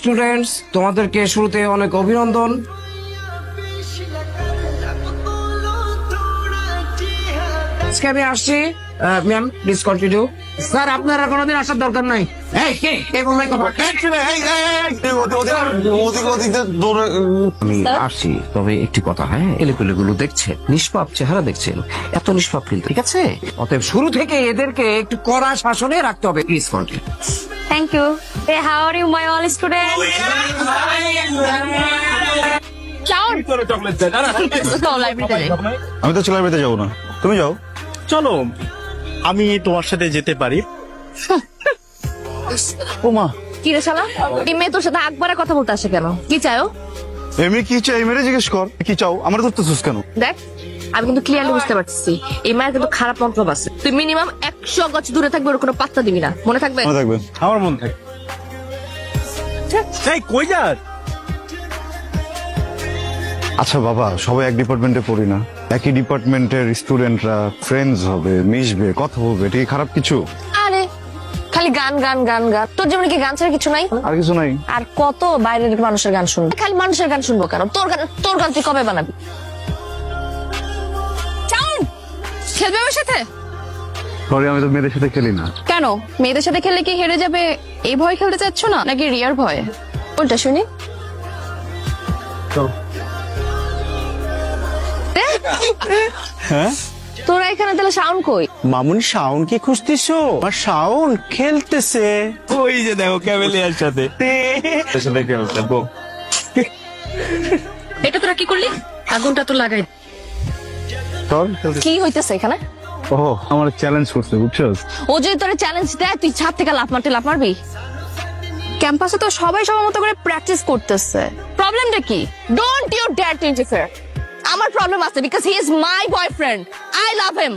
Students তোমাদেরকে শুরুতে অনেক অভিনন্দন। আমি আসছি ম্যাম প্লিজ কন্টিনিউ স্যার আপনারা কোনোদিন আসার দরকার নাই। আসছি তবে একটি কথা হ্যাঁ? এলেপেলে গুলো দেখছেন নিষ্পাপ চেহারা দেখছেন এত নিষ্পাপ কিন্তু ঠিক আছে? অতএব শুরু থেকে এদেরকে একটু কড়া শাসনে রাখতে হবে। Please how are you, my all students? তো লাইব্রেরিতে যাই। আমি তো ছেলেবেড়াতে যাব না। তুমি যাও। চলো আমি তোমার সাথে যেতে পারি। কি রে শালা? এই মেয়ে তোর সাথে আকবারে কথা বলতে আসে কেন? কি চাও? এমনি কি চাই? মেরে জিজ্ঞেস কর। কি চাও? আমার ধরতেছিস কেন? দেখ আমি কিন্তু ক্লিয়ারলি বুঝতে পারছি এই মায়ের কিন্তু খারাপ মন্তব্য আছে। তুই মিনিমাম একশো গছ দূরে থাকবে ওর কোনো পাত্তা দিবি না। মনে থাকবে? মনে থাকবে। আমার মন থাকে। এই কই যাস? আচ্ছা বাবা সবাই এক ডিপার্টমেন্টে পড়ি না। একই ডিপার্টমেন্টের স্টুডেন্টরা ফ্রেন্ডস হবে মিশবে কথা বলবে এটা খারাপ কিছু? খালি গান গান গান গান। তোর জীবনে কি গান ছাড়া কিছু নাই? আর কিছু নাই। আর কত বাইরের মানুষের গান শুনব? খালি মানুষের গান শুনব কেন? তোর গান তোর গান তুই কবে বানাবি? খেলবে আমার সাথে? সরি আমি তো মেয়েদের সাথে খেলি না। কেন? মেয়েদের সাথে খেললে কি হেরে যাবে? এই ভয় খেলতে চাচ্ছ না? নাকি রিয়ার ভয়ে? কোনটা শুনি। হ্যাঁ? তোরা এখানে তাহলে সাউন্ড কই? মামুনি শাওন কি খুঁজতেছো? আর শাওন খেলতেছে। ওই যে দেখো ক্যামেলিয়ার সাথে। এটা তোরা কি করলি? আগুনটা তো লাগাই। তোর কি হইতেছে এখানে? ও আমার চ্যালেঞ্জ করছে বুঝছস ও যদি তোর চ্যালেঞ্জ দেয় তুই ছাদ থেকে লাফ মারতে লাফ মারবি? ক্যাম্পাসে তো সবাই সবার মতো করে প্র্যাকটিস করতেছে। প্রবলেমটা কি? Don't you dare to interfere আমার প্রবলেম আছে because he is my boyfriend I love him.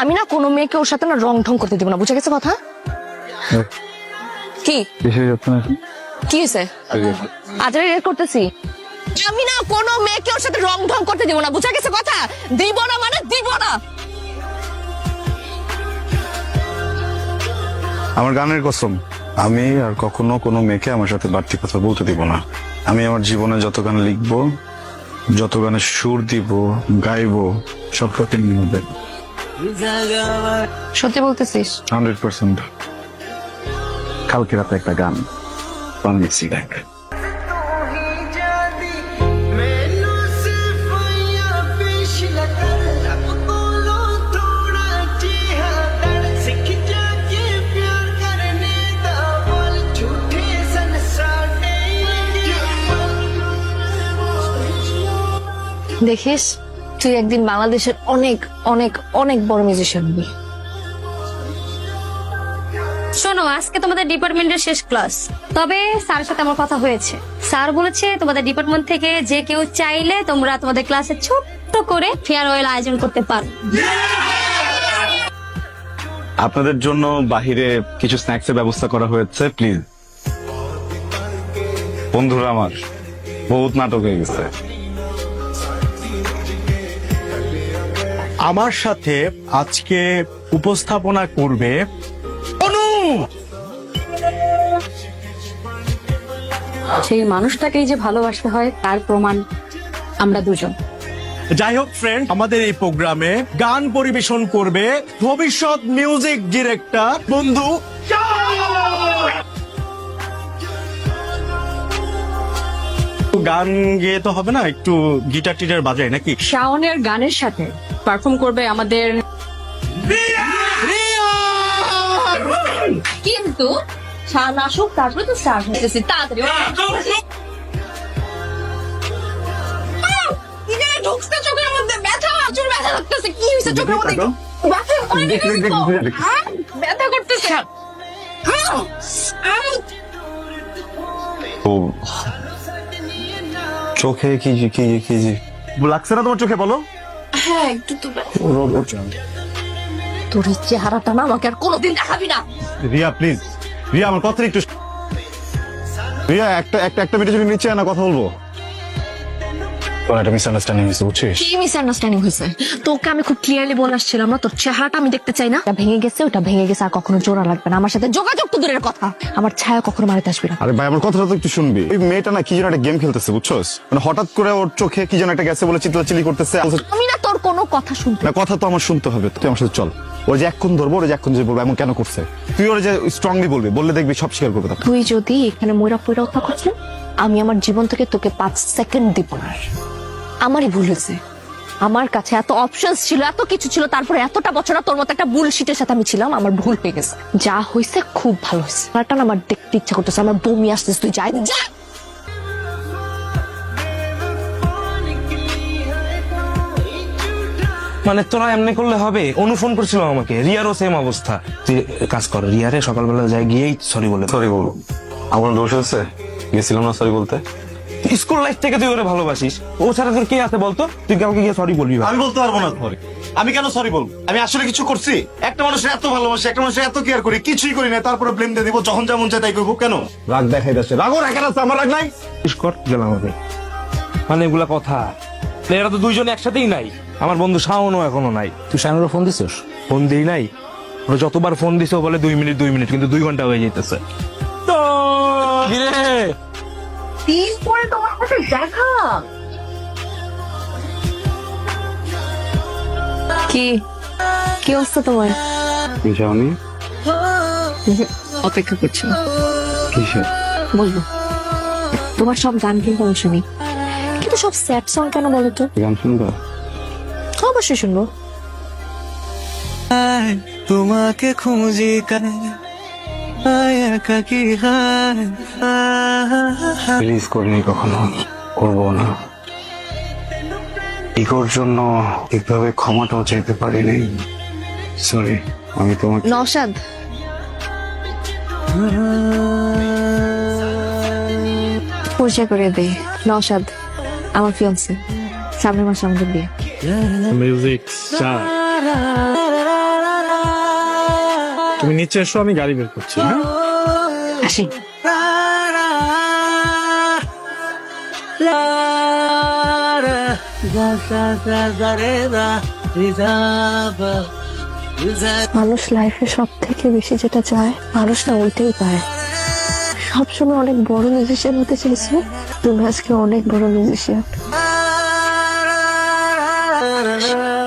আমি না কোনো মেয়েকে ওর সাথে না রং ঢং করতে দিব না বুঝে গেছে কথা? কি? বেশি যাচ্ছে না কি হয়েছে? আজ রেড করতেছি। আমি না কোনো মেয়েকে ওর সাথে রং ঢং করতে দিব না বুঝা গেছে কথা? দিব না মানে দিব না। আমার গানের কসম আমি আর কখনো কোনো মেয়েকে আমার সাথে বাড়তি কথা বলতে দিব না। আমি আমার জীবনে যত গান লিখব যত গানে সুর দিব গাইব সব প্রতি হবে। সত্যি বলতেছিস? Hundred percent. কালকে রাতে একটা গান বানিয়েছি দেখ। দেখিস তুই একদিন বাংলাদেশের অনেক অনেক অনেক বড় মিউজিশিয়ান হবি। শোনো আজকে তোমাদের ডিপার্টমেন্টের শেষ ক্লাস তবে স্যারের সাথে আমার কথা হয়েছে। স্যার বলেছে তোমাদের ডিপার্টমেন্ট থেকে যে কেউ চাইলে তোমরা তোমাদের ক্লাসে ছোট্ট করে ফেয়ারওয়েল আয়োজন করতে পারো। আপনাদের জন্য বাহিরে কিছু স্ন্যাক্সের ব্যবস্থা করা হয়েছে প্লিজ বন্ধুরা আমার বহুত নাটক হয়ে গেছে। আমার সাথে আজকে উপস্থাপনা করবে অনু! সেই মানুষটাকেই যে ভালোবাসতে হয় তার প্রমাণ আমরা দুজন। যাই হোক ফ্রেন্ড আমাদের এই প্রোগ্রামে গান পরিবেশন করবে ভবিষ্যৎ মিউজিক ডিরেক্টর বন্ধু গান গেয়ে তো হবে না একটু গিটার টিটার বাজায় নাকি? শাওনের গানের সাথে পারফর্ম করবে আমাদের কিন্তু আসুক তারপরে তো স্টার্ট হইতেছি তাড়াতাড়ি ঢুকছে চোখের মধ্যে ব্যথা প্রচুর ব্যথা লাগতেছে কি হয়েছে চোখের মধ্যে? ব্যথা করে দিবি তো? হ্যাঁ? ব্যথা করতেছে। ও চোখে কি যে- কি যে- কি যে লাগছে না তোমার চোখে বলো? হ্যাঁ একটু তো তোর এই চেহারাটা না আমাকে আর কোনোদিন দেখাবি না। রিয়া প্লিজ রিয়া আমার কথা একটু রিয়া একটা একটা একটা মিনিট যদি নিচে না কথা বলব। তোর একটা মিসআন্ডারস্ট্যান্ডিং হয়েছে বুঝছিস? কি মিসআন্ডারস্ট্যান্ডিং হয়েছে? তোকে আমি খুব ক্লিয়ারলি বলে আসছিলাম না তোর চেহারাটা আমি দেখতে চাই না। ভেঙে গেছে ওটা ভেঙে গেছে আর কখনো জোড়া লাগবে না। আমার সাথে যোগাযোগ তো দূরের কথা। আমার ছায়া কখনো মারিতে আসবি না। আরে ভাই আমার কথাটা তো একটু শুনবি। ওই মেয়েটা না কি যেন একটা গেম খেলতেছে বুঝছস? মানে হঠাৎ করে ওর চোখে কি যেন একটা গেছে বলে চিল্লাচিল্লি করতেছে। আমি না তোর কোনো কথা শুনতে না কথা তো আমার শুনতে হবে। তুই আমার সাথে চল। ওর যে এক্ষণ ধরবো, ওর যে এক্ষণ যে বলব, এমন কেন করছে? তুই ওর যে স্ট্রংলি বলবি, বললে দেখবি সব স্বীকার করবে তুই যদি এখানে ময়রা পয়রা থাকছ আমি আমার জীবন থেকে তোকে পাঁচ সেকেন্ড দিব না। আমারই ভুল হয়েছে। আমার কাছে এত অপশনস ছিল, এত কিছু ছিল, তারপরে এতটা বছর তোর মতো একটা বুলশিটের সাথে আমি ছিলাম, আমার ভুল হয়ে গেছে। যা হয়েছে, খুব ভালো হয়েছে। আমার দেখতে ইচ্ছা করতেছে, আমার বমি আসতেছে, তুই যাই যা। মানে তোরা এমনি করলে হবে? অনু ফোন করছিল আমাকে। রিয়ারও সেম অবস্থা। তুই কাজ কর রিয়ারে সকালবেলা যাই গিয়েই সরি বলে সরি বলব। আমার দোষ আছে? গেছিলাম না সরি বলতে? স্কুল লাইফ থেকে তুই ওরে ভালোবাসিস। ও ছাড়া তোর কে আছে বলতো? তুই কাউকে গিয়ে সরি বলবি আমি বলতে পারব না। সরি আমি কেন সরি বলব? আমি আসলে কিছু করছি। একটা মানুষের এত ভালোবাসি একটা মানুষের এত কেয়ার করি কিছুই করি না তারপরে ব্লেম দিয়ে দিব যখন যেমন চাই তাই করব। কেন? রাগ দেখাই যাচ্ছে। রাগও রাখেন আছে আমার রাগ নাই। কর গেলাম আমি মানে এগুলা কথা। এরা তো দুইজন একসাথেই নাই। আমার বন্ধু শাওনও এখনও নাই। তুই শাওনের ফোন দিছিস? ফোন দিই নাই। ওরা যতবার ফোন দিছে ও বলে দুই মিনিট দুই মিনিট কিন্তু দুই ঘণ্টা হয়ে যেতেছে তো কিরে দিন পরে তোমার সাথে দেখা। কি? কি অবস্থা তোমার? অপেক্ষা করছ। কিসে বলব। তোমার সব গান কিন্তু আমি শুনি। কিন্তু সব স্যাড সং কেন বলো তো? গান শুনবা? অবশ্যই শুনব। তোমাকে খুঁজি রিলিজ করিনি কখনো করব না। ইগোর জন্য ঠিকভাবে ক্ষমাটাও চাইতে পারিনি সরি আমি তোমাকে নওশাদ। পরিচয় করে দেই নওশাদ আমার ফিয়ন্সে সামনের মাসে আমাদের বিয়ে। মিউজিক তুমি নিচে এসো আমি গাড়ি বের করছি হ্যাঁ? আসি। মানুষ লাইফে সব থেকে বেশি যেটা চায় মানুষ না ওইটাই পায়। সবসময় অনেক বড় মিউজিশিয়ান হতে চাইছো তুমি আজকে অনেক বড় মিউজিশিয়ান na na na